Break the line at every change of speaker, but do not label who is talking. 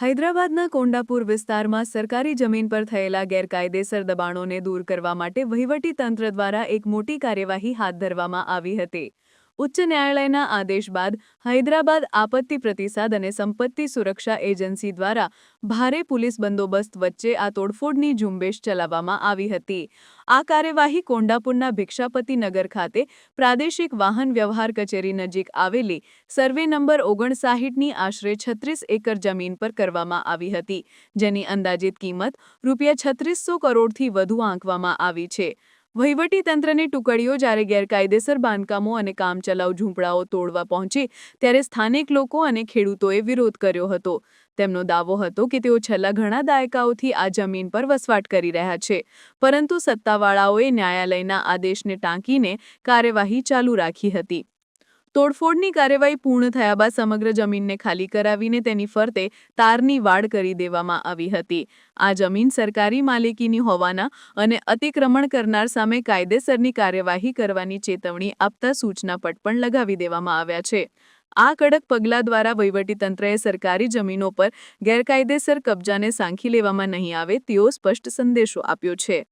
હૈદરાબાદના કોંડાપુર વિસ્તારમાં સરકારી જમીન પર થયેલા ગેરકાયદેસર દબાણોને દૂર કરવા માટે વહીવટી તંત્ર દ્વારા એક મોટી કાર્યવાહી હાથ ધરવામાં આવી હતી. ઉચ્ચ ન્યાયાલયના આદેશ બાદ હૈદરાબાદ આપત્તિ પ્રતિસાદ અને સંપત્તિ સુરક્ષા એજન્સી દ્વારા ભારે પોલીસ બંદોબસ્ત વચ્ચે આ તોડફોડની ઝુંબેશ ચલાવવામાં આવી હતી. આ કાર્યવાહી કોંડાપુરના ભિક્ષાપતિ નગર ખાતે પ્રાદેશિક વાહન વ્યવહાર કચેરી નજીક આવેલી સર્વે નંબર ઓગણસાહીઠની આશરે છત્રીસ એકર જમીન પર કરવામાં આવી હતી, જેની અંદાજિત કિંમત રૂપિયા છત્રીસો કરોડથી વધુ આંકવામાં આવી છે. વહીવટી તંત્રની ટુકડીઓ જ્યારે ગેરકાયદેસર બાંધકામો અને કામચલાઉ ઝૂંપડાઓ તોડવા પહોંચી, ત્યારે સ્થાનિક લોકો અને ખેડૂતોએ વિરોધ કર્યો હતો. તેમનો દાવો હતો કે તેઓ છેલ્લા ઘણા દાયકાઓથી આ જમીન પર વસવાટ કરી રહ્યા છે, પરંતુ સત્તાવાળાઓએ ન્યાયાલયના આદેશને ટાંકીને કાર્યવાહી ચાલુ રાખી હતી. તોડફોડની કાર્યવાહી પૂર્ણ થયા બાદ સમગ્ર જમીનને ખાલી કરાવીને તેની ફરતે તારની વાડ કરી દેવામાં આવી હતી. આ જમીન સરકારી માલિકીની હોવાના અને અતિક્રમણ કરનાર સામે કાયદેસરની કાર્યવાહી કરવાની ચેતવણી આપતા સૂચનાપટ પણ લગાવી દેવામાં આવ્યા છે. આ કડક પગલાં દ્વારા વહીવટીતંત્રએ સરકારી જમીનો પર ગેરકાયદેસર કબજાને સાંખી લેવામાં નહીં આવે તેવો સ્પષ્ટ સંદેશો આપ્યો છે.